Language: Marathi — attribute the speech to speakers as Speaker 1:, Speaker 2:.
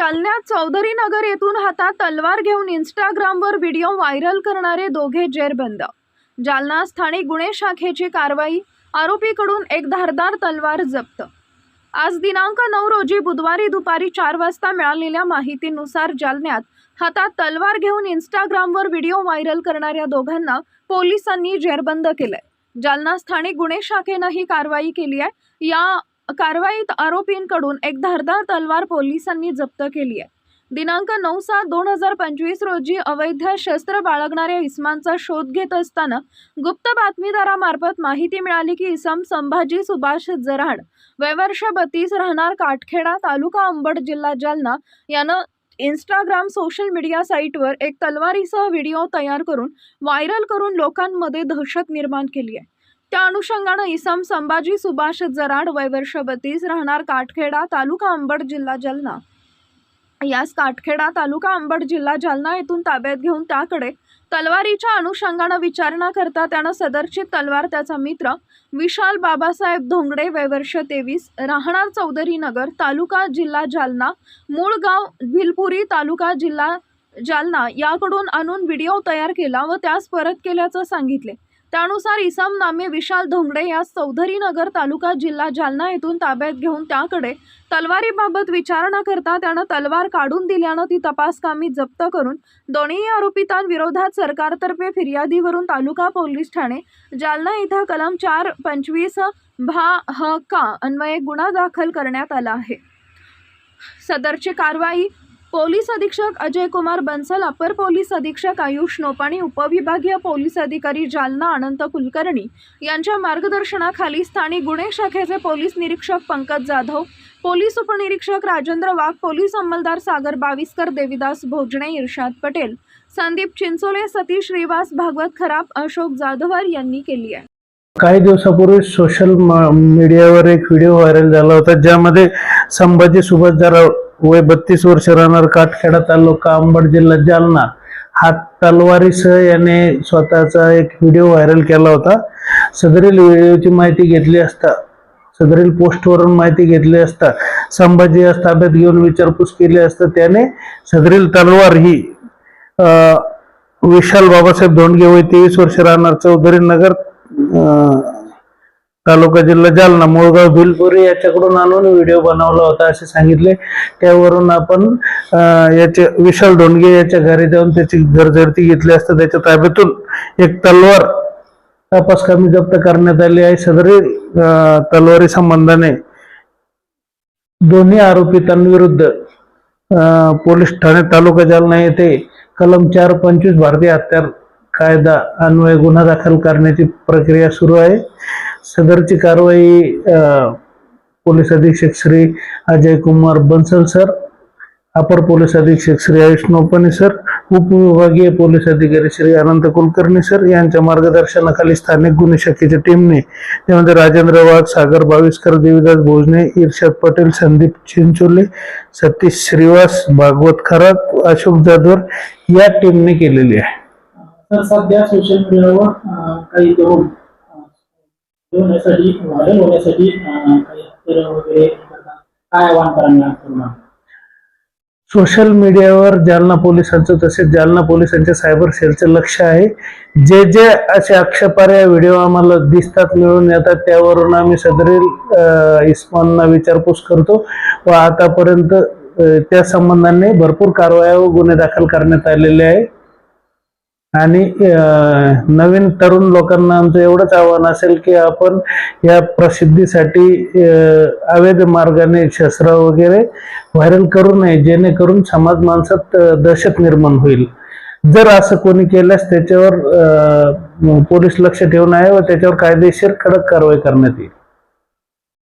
Speaker 1: जालन्यात चौधरी नगर येथून हातात तलवार घेऊन इंस्टाग्रामवर व्हिडिओ व्हायरल करणारे दोघे जेरबंद. जालना स्थानिक गुन्हे शाखेची कारवाई आरोपीकडून एक धारदार तलवार जप्त. आज दिनांक नऊ रोजी बुधवारी दुपारी चार वाजता मिळालेल्या माहितीनुसार जालन्यात हातात तलवार घेऊन इंस्टाग्रामवर व्हिडिओ व्हायरल करणाऱ्या दोघांना पोलिसांनी जेरबंद केलंय. जालना स्थानिक गुन्हे शाखेनं ही कारवाई केली आहे. या कारवाईत आरोपींकडून एक धारदार तलवार पोलिसांनी जप्त केली आहे. दिनांक नऊ सात दोन हजार पंचवीस रोजी अवैध शस्त्र बाळगणाऱ्या इसमांचा शोध घेत असताना गुप्त बातमीदारामार्फत माहिती मिळाली की इसम संभाजी सुभाष जराड वयवर्ष बत्तीस राहणार काटखेडा तालुका अंबड जिल्हा जालना यानं इंस्टाग्राम सोशल मीडिया साईटवर एक तलवारीसह व्हिडिओ तयार करून व्हायरल करून लोकांमध्ये दहशत निर्माण केली आहे. त्या अनुषंगानं इसम संभाजी सुभाष जराड वयवर्ष बत्तीस राहणार काटखेडा तालुका अंबड जिल्हा जालना. यास काटखेडा तालुका अंबड जिल्हा जालना येथून ताब्यात घेऊन त्याकडे तलवारीच्या अनुषंगानं विचारणा करता त्यानं सदरची तलवार त्याचा मित्र विशाल बाबासाहेब धोंगडे वयवर्ष तेवीस राहणार चौधरी नगर तालुका जिल्हा जालना. मूळ गाव भिलपुरी तालुका जिल्हा जालना. याकडून आणून व्हिडिओ तयार केला व त्यास परत केल्याचं सांगितले. त्यानुसार इसम नामे विशाल धोंगडे या चौधरी नगर तालुका जिल्हा जालना येथून ताब्यात घेऊन त्याकडे तलवारीबाबत विचारणा करता त्यानं तलवार काढून दिल्यानं ती तपासकामी जप्त करून दोन्ही आरोपितांविरोधात सरकारतर्फे फिर्यादीवरून तालुका पोलीस ठाणे जालना इथं कलम चार पंचवीस भा ह का अन्वये गुन्हा दाखल करण्यात आला आहे. सदरची कारवाई पोलीस अधीक्षक अजय कुमार बन्सल अपर पोलीस अधीक्षक आयुष नोपाणी उपविभागीय पोलीस अधिकारी जालना अनंत कुलकर्णी यांच्या मार्गदर्शनाखाली स्थानिक गुन्हे शाखेचे पोलीस निरीक्षक पंकज जाधव पोलीस उपनिरीक्षक राजेंद्र वाघ पोलीस अंमलदार सागर बाविस्कर देविदास भोजणे इर्शाद पटेल संदीप चिंचोले सतीश श्रीवास भागवत खराब अशोक जाधवर यांनी केली आहे.
Speaker 2: काही दिवसापूर्वी सोशल मीडियावर एक व्हिडिओ व्हायरल झाला होता ज्यामध्ये संभाजी सुभाष जरा वय बत्तीस वर्ष राहणार काटखेडा तालुका अंबड जिल्हा जालना. हा तलवारीसह याने स्वतःचा एक व्हिडिओ व्हायरल केला होता. सदरील व्हिडिओची माहिती घेतली असता सदरील पोस्टवरून माहिती घेतली असता संभाजी या ताब्यात घेऊन विचारपूस केली असता त्याने सदरील तलवार ही विशाल बाबासाहेब धोंडगे वय तेवीस वर्ष राहणार चौधरी नगर तालुका जिल्हा जालना मुळगाव भिलपुरी याच्याकडून आणून व्हिडिओ बनवला होता असे सांगितले. त्यावरून आपण याचे विशाल ढोंडगे याच्या घरी जाऊन त्याची घरझडती घेतली असता त्याच्या ताब्यातून एक तलवार तपास कमी जप्त करण्यात आली आहे. सदरी तलवारी संबंधाने दोन्ही आरोपितांविरुद्ध पोलीस ठाणे तालुका जालना येथे कलम चार पंचवीस भारतीय हत्यार कायदा अन्वय गुन्हा दाखल करण्याची प्रक्रिया सुरू आहे. सदरची कारवाई पोलीस अधीक्षक श्री अजय कुमार बन्सल सर अपर पोलीस अधीक्षक श्री आयुष नोपणे सर उपविभागीय पोलीस अधिकारी श्री अनंत कुलकर्णी सर यांच्या मार्गदर्शनाखाली स्थानिक गुन्हे शाखेच्या टीमने त्यामध्ये राजेंद्र वाघ सागर बावीसकर देवीदास भोजने इर्षाद पटेल संदीप चिंचोले सतीश श्रीवास भागवत खरात अशोक जाधवर या टीमने केलेली आहे.
Speaker 3: तर सध्या सोशल मीडियावर काही होण्यासाठी मॉडेल होण्यासाठी वगैरे काय आव्हान करायला
Speaker 2: सोशल मीडियावर जालना पोलिसांचं तसेच जालना पोलिसांच्या सायबर सेलचं लक्ष आहे. जे जे असे आक्षेपार्ह व्हिडिओ आम्हाला दिसतात मिळून येतात त्यावरून आम्ही सदरील इस्मानना विचारपूस करतो व आतापर्यंत त्या संबंधाने भरपूर कारवाया व गुन्हे दाखल करण्यात आलेले आहे. आणि नवीन तरुण लोकांना आमचं एवढंच आव्हान असेल की आपण या प्रसिद्धीसाठी अवैध मार्गाने शस्त्र वगैरे व्हायरल करू नये जेणेकरून समाज माणसात दहशत निर्माण होईल. जर असं कोणी केल्यास त्याच्यावर पोलीस लक्ष ठेवून आहे व त्याच्यावर कायदेशीर कडक कारवाई करण्यात येईल.